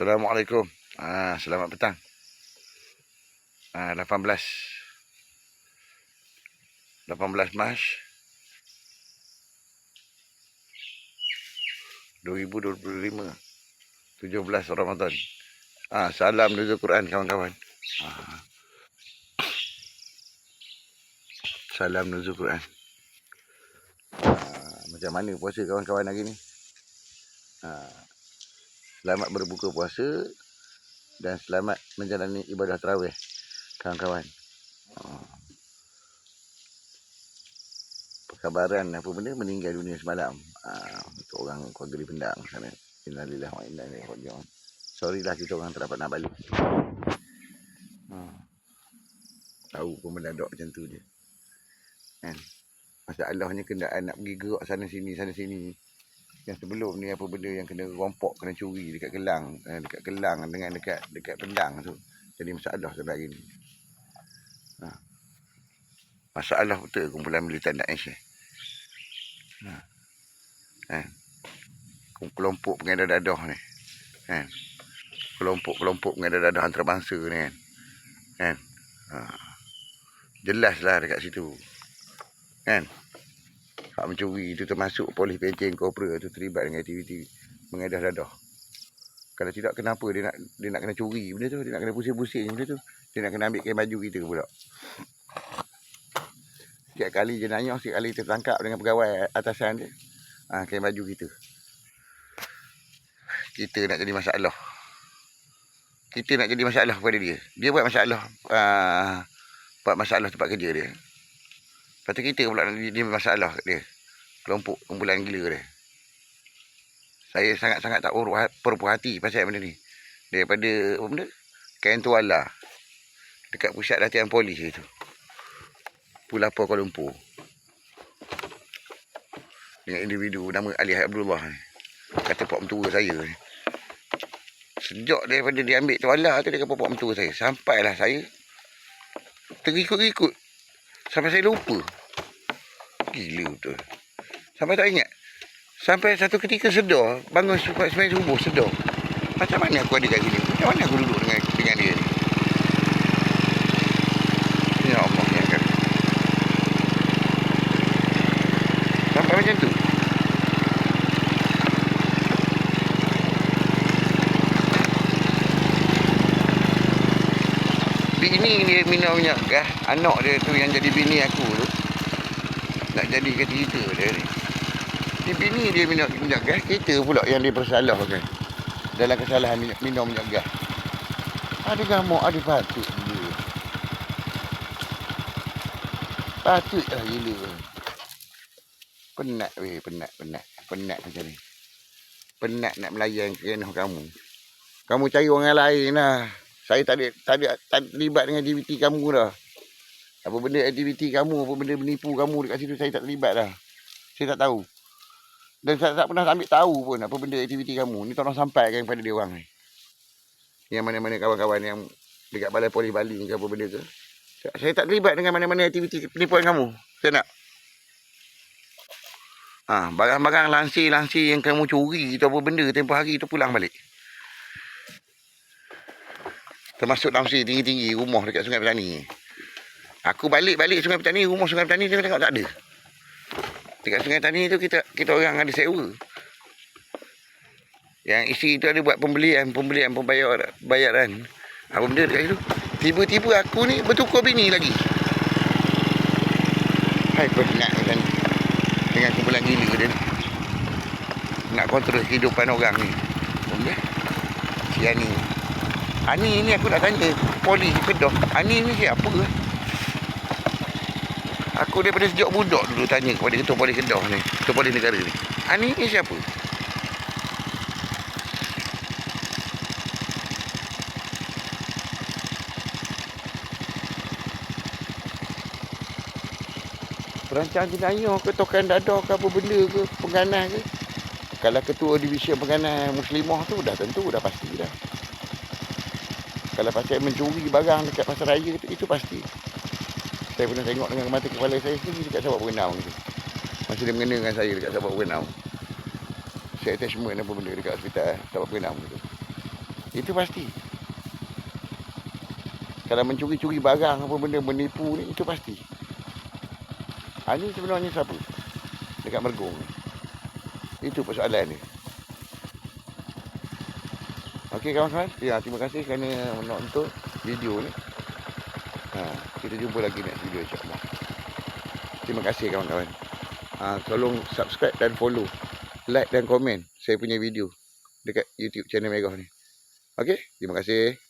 Assalamualaikum. Ah, selamat petang. Ah, 18. 18 Mac 2025. 17 Ramadan. Ah, salam nuzul Quran kawan-kawan. Ah. Salam nuzul Quran. Ah, macam mana puasa kawan-kawan hari ni? Ah, selamat berbuka puasa dan selamat menjalani ibadah tarawih kawan-kawan. Perkabaran apa benda meninggal dunia semalam. Ah, untuk orang keluarga di Pendang sana. Innalillahi wa inna ilaihi raji'un. Sorry lah kita orang tak dapat nak balik. Ah. Tahu pun mendadak macam tu je. Kan? Masalahnya kenderaan nak pergi gerak sana sini sana sini. Yang sebelum ni apa benda yang kena rompok, kena curi dekat Kelang, eh, dekat Kelang dengan dekat dekat Pendang tu. Jadi masalah sampai hari ni. Ha. Masalah betul kumpulan militan Daesh ni. Ha. Kan? Kelompok pengedar dadah ni. Kan? Kelompok-kelompok pengedar dadah antarabangsa ni kan. Kan? Ha. Jelaslah dekat situ. Kan? Hak mencuri itu termasuk polis pencen kopra tu terlibat dengan aktiviti mengedah dadah. Kalau tidak kenapa dia nak dia nak kena curi benda tu, dia nak kena pusing-pusing benda tu. Dia nak kena ambil kain baju kita pula. Setiap kali jenayah, setiap kali tertangkap dengan pegawai atasan dia. Ha, kain baju kita. Kita nak jadi masalah. Kita nak jadi masalah kepada dia. Dia buat masalah. Uh, buat masalah tempat kerja dia. Tu kita pula dia, masalah dia. Kelompok kumpulan gila dia. Saya sangat-sangat tak urut perpu hati pasal benda ni. Daripada apa benda? Kain tuala. Dekat pusat latihan polis itu. Pulapa Kuala Lumpur. Dengan individu nama Ali Abdullah ni. Kata pak mentua saya ni. Sejak daripada dia ambil tuala tu dia kata pak mentua saya. Sampailah saya terikut-ikut. Sampai saya lupa. Gila betul. Sampai tak ingat. Sampai satu ketika sedar. Bangun semai subuh sedar. Macam mana aku ada kat sini? Macam mana aku duduk dengan, dengan dia ni? Ya Allah. Ya kan? Sampai macam tu. Bini dia minum minyak gas. Anak dia tu yang jadi bini aku tu. Jadi cerita dia ni. Di bini dia minum minyak gas. Kita pula yang dia bersalahkan. Dalam kesalahan minum, minum minyak gas. Ada gamuk, ada patut dia. Patut lah gila. Penat weh, penat, penat. Penat macam ni. Penat nak melayan kerana kamu. Kamu cari orang lain lah. Saya tak ada, tak ada, tak terlibat dengan aktiviti kamu dah. Apa benda aktiviti kamu, apa benda menipu kamu dekat situ, saya tak terlibat dah. Saya tak tahu. Dan saya tak pernah ambil tahu pun apa benda aktiviti kamu. Ni tolong sampaikan kepada dia orang ni. Yang mana-mana kawan-kawan yang dekat balai polis Bali ke apa benda ke. Saya tak terlibat dengan mana-mana aktiviti penipuan kamu. Saya nak. Ha, barang-barang lansir-lansir yang kamu curi tu apa benda tempoh hari tu pulang balik. Termasuk langsir tinggi-tinggi rumah dekat Sungai Petani. Aku balik-balik Sungai Petani, rumah Sungai Petani dia tengok tak ada. Dekat Sungai Petani tu kita kita orang ada sewa. Yang isi itu ada buat pembelian, pembelian, pembayar, bayaran. Apa benda dekat situ? Tiba-tiba aku ni bertukar bini lagi. Hai penat kan. Dengan kumpulan gila dia ni. Nak kontrol kehidupan orang ni. Benda. Si Ani. Ani ni aku nak tanya polis Kedah. Ani ni siapa? Aku daripada sejak budak dulu tanya kepada ketua polis Kedah ni, ketua polis negara ni. Ani ni siapa? Perancang jenayah ke tokan dadah ke apa benda ke pengganas ke. Kalau ketua divisi pengganas muslimah tu dah tentu dah pasti dah. Kalau pasal mencuri barang dekat pasar raya itu, itu pasti. Saya pernah tengok dengan mata kepala saya sendiri dekat Sabak Berenau tu. Masih dia mengena dengan saya dekat Sabak Berenau. Saya attachment apa benda dekat hospital Sabak Berenau tu. Itu pasti. Kalau mencuri-curi barang apa benda menipu ni itu pasti. Ha, ni sebenarnya siapa? Dekat Mergong ni. Itu persoalan ni. Okey kawan-kawan, ya, terima kasih kerana menonton video ni. Ha, kita jumpa lagi next video insyaAllah. Terima kasih kawan-kawan. Ha, tolong subscribe dan follow. Like dan komen saya punya video dekat YouTube channel Merah ni. Okey, terima kasih.